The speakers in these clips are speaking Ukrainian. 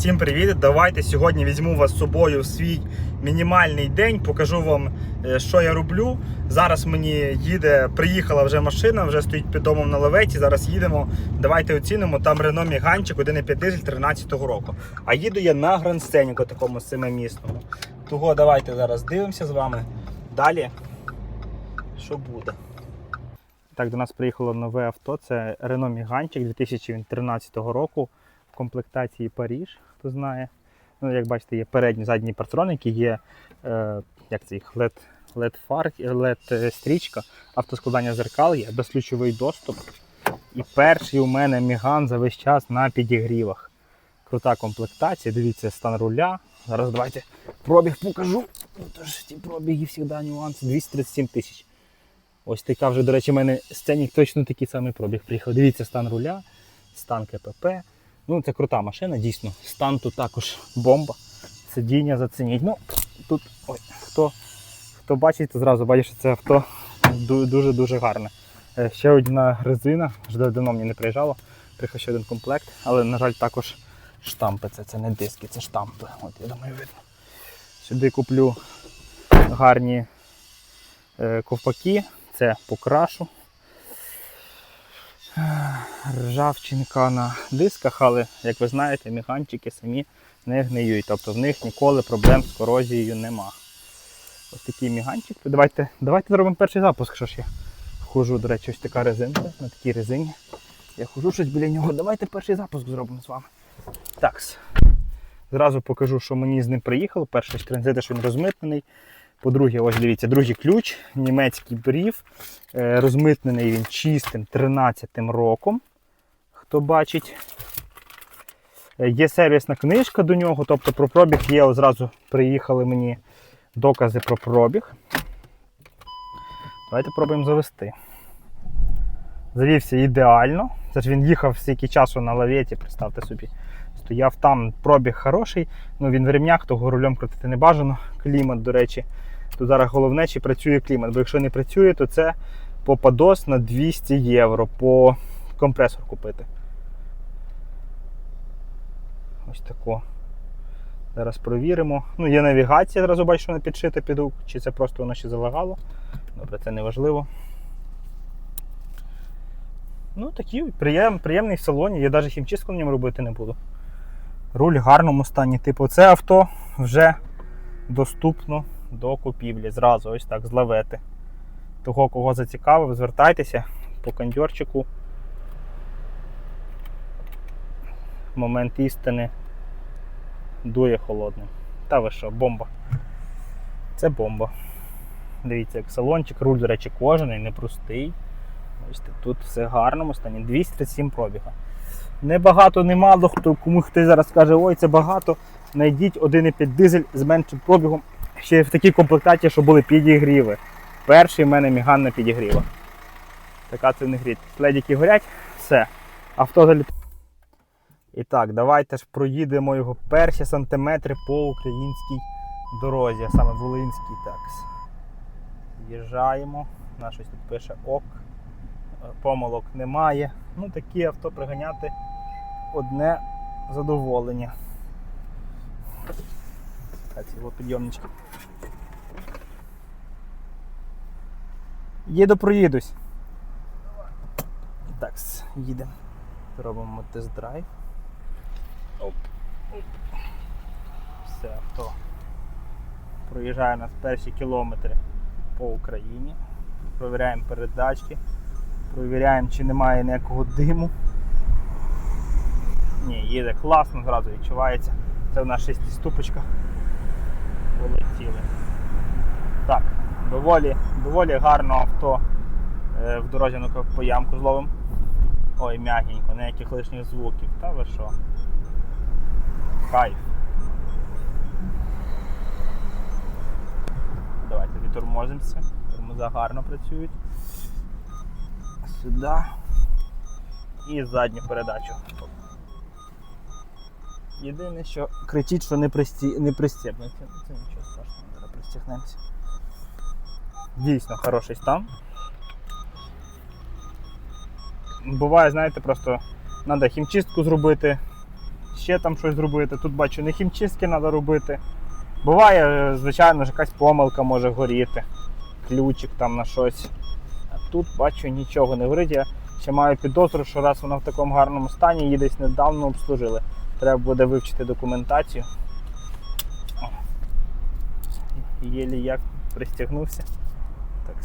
Всім привіт! Давайте сьогодні візьму вас з собою в свій мінімальний день, покажу вам, е, що я роблю. Зараз мені їде, приїхала вже машина, вже стоїть під домом на лаветі. Зараз їдемо. Давайте оцінимо. Там Renault Міганчик 1,5 дизель 13-го року. А їду я на гранд-сценіку такому семимісному. Того давайте зараз дивимося з вами. Далі, що буде. Так, до нас приїхало нове авто. Це Renault Міганчик 2013 року комплектації Паріж, хто знає. Ну, як бачите, є передні задні партроники, є е, як це їх, LED, LED фар, LED стрічка, автоскладання зеркал є, безключовий доступ. І перший у мене Міган за весь час на підігрівах. Крута комплектація, дивіться стан руля. Зараз давайте пробіг покажу. Ну, Тож ті пробіги завжди нюанси. 237 тисяч. Ось така вже, до речі, в мене сценік точно такий самий пробіг приїхав. Дивіться стан руля, стан КПП. Ну, це крута машина, дійсно. Стан тут також бомба. Сидіння зацініть. Ну, тут ой, хто, хто бачить, то зразу бачить, що це авто дуже-дуже гарне. Е, Ще одна резина, вже давно мені не приїжджало. Приїхав ще один комплект, але, на жаль, також штампи. Це, це не диски, це штампи. От, я думаю, видно. Сюди куплю гарні е, ковпаки, це покрашу. Ржавчинка на дисках, але, як ви знаєте, механчики самі не гниють. Тобто в них ніколи проблем з корозією нема. Ось такий міганчик. Давайте, давайте зробимо перший запуск. Що ж я хожу, до речі, ось така резинка на такій резині. Я хожу щось біля нього. Давайте перший запуск зробимо з вами. Так. Зразу покажу, що мені з ним приїхало. Перше, транзити, що він розмитнений. По-друге, ось дивіться, другий ключ, німецький брів. Е, Розмитнений він чистим 13-м роком. Хто бачить. Е, Є сервісна книжка до нього, тобто про пробіг є, одразу приїхали мені докази про пробіг. Давайте пробуємо завести. Завівся ідеально. Це ж він їхав стільки часу на лаветі, представте собі. Стояв там, пробіг хороший, ну він в ремнях, того рулем крутити не бажано. Клімат, до речі. Тут зараз головне, чи працює клімат. Бо якщо не працює, то це попадос на 200 євро по компресор купити. Ось тако. Зараз провіримо. Ну, є навігація, зразу бачу, що вона підшита під рук, чи це просто воно ще залагало. Добре, це не важливо. Ну, такий приєм, приємний в салоні. Я навіть хімчистку на ньому робити не буду. Руль в гарному стані. Типу, це авто вже доступно до купівлі. Зразу ось так з лавети. Того, кого зацікавив, звертайтеся по кондьорчику. Момент істини дує холодним. Та ви що, бомба. Це бомба. Дивіться, як салончик, руль, до речі, кожаний, непростий. Ось тут все гарному стані. 237 пробіга. Небагато, немало, хто, кому хтось зараз скаже, ой, це багато. Найдіть 1,5 дизель з меншим пробігом. Ще в такій комплектації, що були підігріви. Перший в мене міган на підігрівах. Така це не гріть. Ледіки горять, все. Авто залітає. І так, давайте ж проїдемо його перші сантиметри по українській дорозі, а саме Волинський такс. Їжджаємо. На щось тут пише ок. Е, Помилок немає. Ну, такі авто приганяти одне задоволення. Ці підйомнички. Їду, проїдусь. Так, їдемо. Робимо тест-драйв. Оп. Все, авто. Проїжджає нас перші кілометри по Україні. Провіряємо передачки. Провіряємо, чи немає ніякого диму. Ні, їде класно, зразу відчувається. Це в нас шестиступочка. Полетіли. Так, доволі, доволі гарно авто е, в дорозі по ямку зловимо. Ой, м'ягенько, ніяких лишніх звуків. Та ви що? Кайф. Давайте відтормозимося. Тормоза гарно працюють. Сюди. І задню передачу. Єдине, що кричить, що не, присті... не пристібнуті. Це нічого страшного, зараз пристігнемося. Дійсно хороший стан. Буває, знаєте, просто треба хімчистку зробити, ще там щось зробити. Тут бачу, не хімчистки треба робити. Буває, звичайно ж, якась помилка може горіти, ключик там на щось. А тут бачу нічого не горить. Я ще маю підозру, що раз вона в такому гарному стані, її десь недавно обслужили. Треба буде вивчити документацію. Єлі як пристягнувся. Так.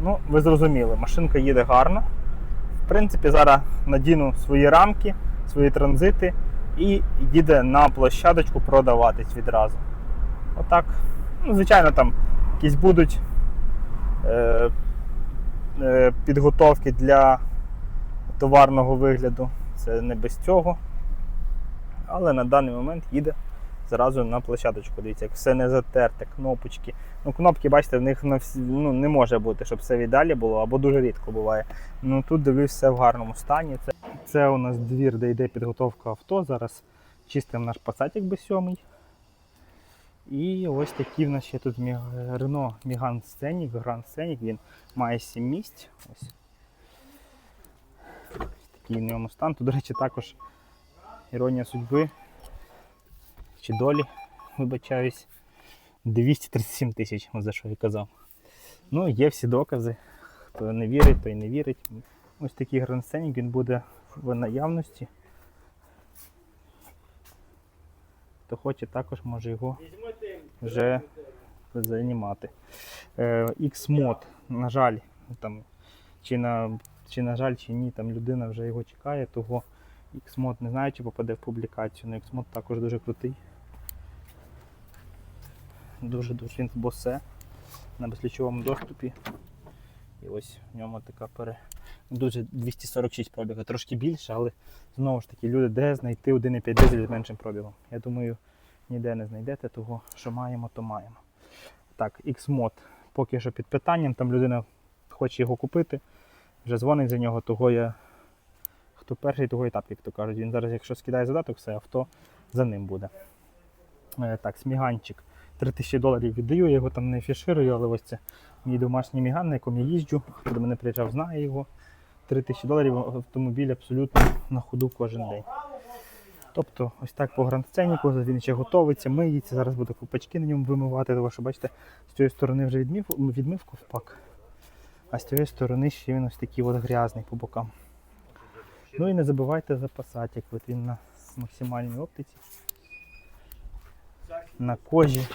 Ну, ви зрозуміли, машинка їде гарно. В принципі, зараз надіну свої рамки, свої транзити і їде на площадочку продаватись відразу. Отак. Ну, звичайно, там якісь будуть е, е, підготовки для товарного вигляду. Це не без цього. Але на даний момент їде зразу на площадочку. Дивіться, як все не затерте, кнопочки. Ну, кнопки, бачите, в них на всі, ну, не може бути, щоб все віддалі було, або дуже рідко буває. Ну тут дивлюсь, все в гарному стані. Це, це у нас двір, де йде підготовка авто. Зараз чистимо наш пасатик B7. І ось такий в нас ще тут Мі- Renault Megane Scenic, Grand Scenic, він має 7 місць. Ось. Такий в ньому стан. Тут, до речі, також іронія судьби чи долі, вибачаюсь, 237 тисяч, за що я казав. Ну, є всі докази. Хто не вірить, той не вірить. Ось такий Grand він буде в наявності. Хто хоче, також може його вже займати. Е, X-Mod, на жаль, там, чи на, чи на жаль, чи ні, там людина вже його чекає, того X-Mod не знаю, чи попаде в публікацію, але X-Mod також дуже крутий. Дуже дуже він босе на безключовому доступі. І ось в ньому така пере. Дуже 246 пробіга, трошки більше, але знову ж таки, люди, де знайти 1,5 дизель з меншим пробігом. Я думаю, ніде не знайдете того, що маємо, то маємо. Так, X-Mod поки що під питанням, там людина хоче його купити, вже дзвонить за нього, того я. Хто перший, того етап, як то кажуть. Він зараз, якщо скидає задаток, все авто за ним буде. Е, так, сміганчик. 3000 доларів віддаю, я його там не фіширую, але ось це мій домашній міган, на якому я їжджу. Хто до мене приїжджав, знає його. 3000 доларів автомобіль абсолютно на ходу кожен день. Тобто, ось так по гранд-сценіку, він ще готовиться, миється. Зараз буду купачки на ньому вимивати, тому що бачите, з цієї сторони вже відмив, відмивку впак, а з цієї сторони ще він ось такий от грязний по бокам. Ну і не забувайте запасати, як от він на максимальній оптиці. На кожі.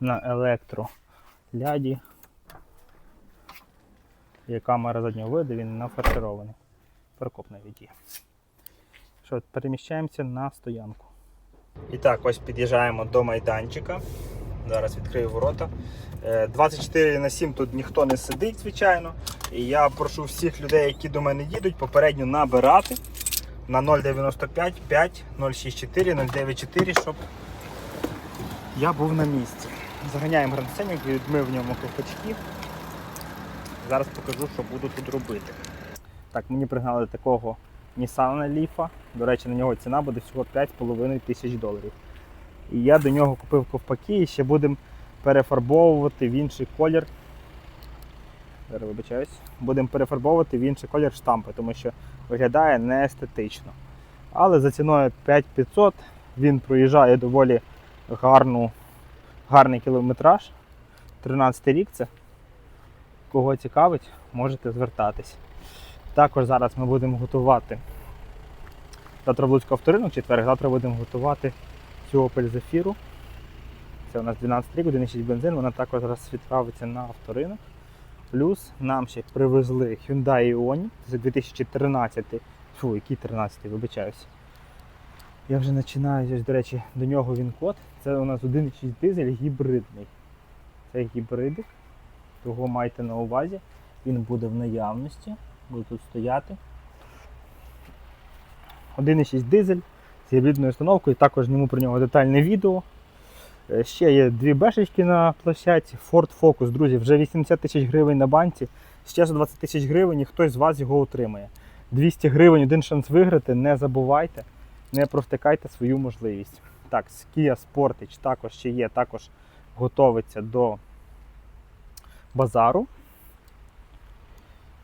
На електро ляді. Є камера заднього виду, він нафарширований. Прокоп навіть є. Що, переміщаємося на стоянку. І так, ось під'їжджаємо до майданчика. Зараз відкрию ворота. Е, 24 на 7 тут ніхто не сидить, звичайно. І я прошу всіх людей, які до мене їдуть, попередньо набирати на 095 5 064 094, щоб я був на місці. Заганяємо грандсценник, відмив в ньому ковпачки. Зараз покажу, що буду тут робити. Так, мені пригнали такого Nissan Leaf. До речі, на нього ціна буде всього 5,5 тисяч доларів. І я до нього купив ковпаки і ще будемо перефарбовувати в інший колір. Зараз вибачаюсь. Будемо перефарбовувати в інший колір штампи, тому що виглядає не естетично. Але за ціною 5500 він проїжджає доволі гарну, гарний кілометраж. 13 рік це. Кого цікавить, можете звертатись. Також зараз ми будемо готувати. Завтра в Луцьку авторинок, четверг, завтра будемо готувати цю Opel Zafira. Це у нас 12 рік, 1,6 бензин, вона також зараз відправиться на авторинок. Плюс нам ще привезли Hyundai Ioniq, це 2013. Фу, який 13, вибачаюсь. Я вже починаю, ось, до речі, до нього він код. Це у нас 1,6 дизель гібридний. Це гібридик. Того майте на увазі. Він буде в наявності, буде тут стояти. 1,6 дизель з гібридною установкою, також зніму про нього детальне відео. Е, Ще є дві бешечки на площадці. Ford Focus, друзі, вже 80 тисяч гривень на банці. Ще за 20 тисяч гривень і хтось з вас його отримає. 200 гривень, один шанс виграти, не забувайте, не провтикайте свою можливість. Так, Kia Sportage також ще є, також готовиться до базару.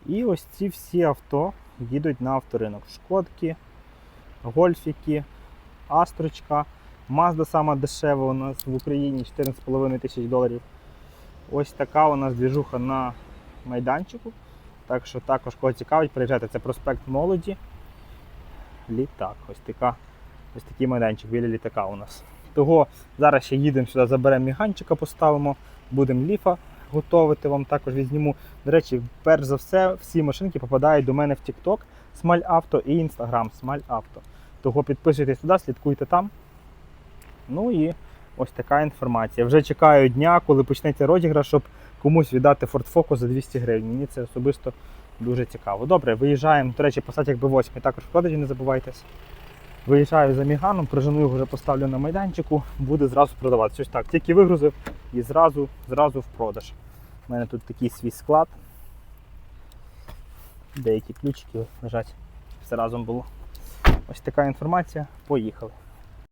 І ось ці всі авто їдуть на авторинок. Шкодки, гольфіки, Астрочка, Мазда сама дешева у нас в Україні 14,5 тисяч доларів. Ось така у нас двіжуха на майданчику. Так що також кого цікавить, приїжджайте. Це проспект молоді. Літак. Ось така, ось такий майданчик біля літака у нас. Того зараз ще їдемо сюди, заберемо міганчика, поставимо, будемо ліфа готувати. Вам також відзніму. До речі, перш за все, всі машинки попадають до мене в TikTok, Смаль Авто і Instagram Смаль Авто. Того підписуйтесь туди, слідкуйте там. Ну і ось така інформація. Вже чекаю дня, коли почнеться розіграш, щоб комусь віддати Ford Focus за 200 гривень. Мені це особисто дуже цікаво. Добре, виїжджаємо. До речі, посадь якби 8 також в продажі, не забувайтесь. Виїжджаю за Міганом, прижену його вже поставлю на майданчику, буде зразу продаватися. Ось так, тільки вигрузив і зразу, зразу в продаж. У мене тут такий свій склад. Деякі ключики лежать. Все разом було. Ось така інформація. Поїхали.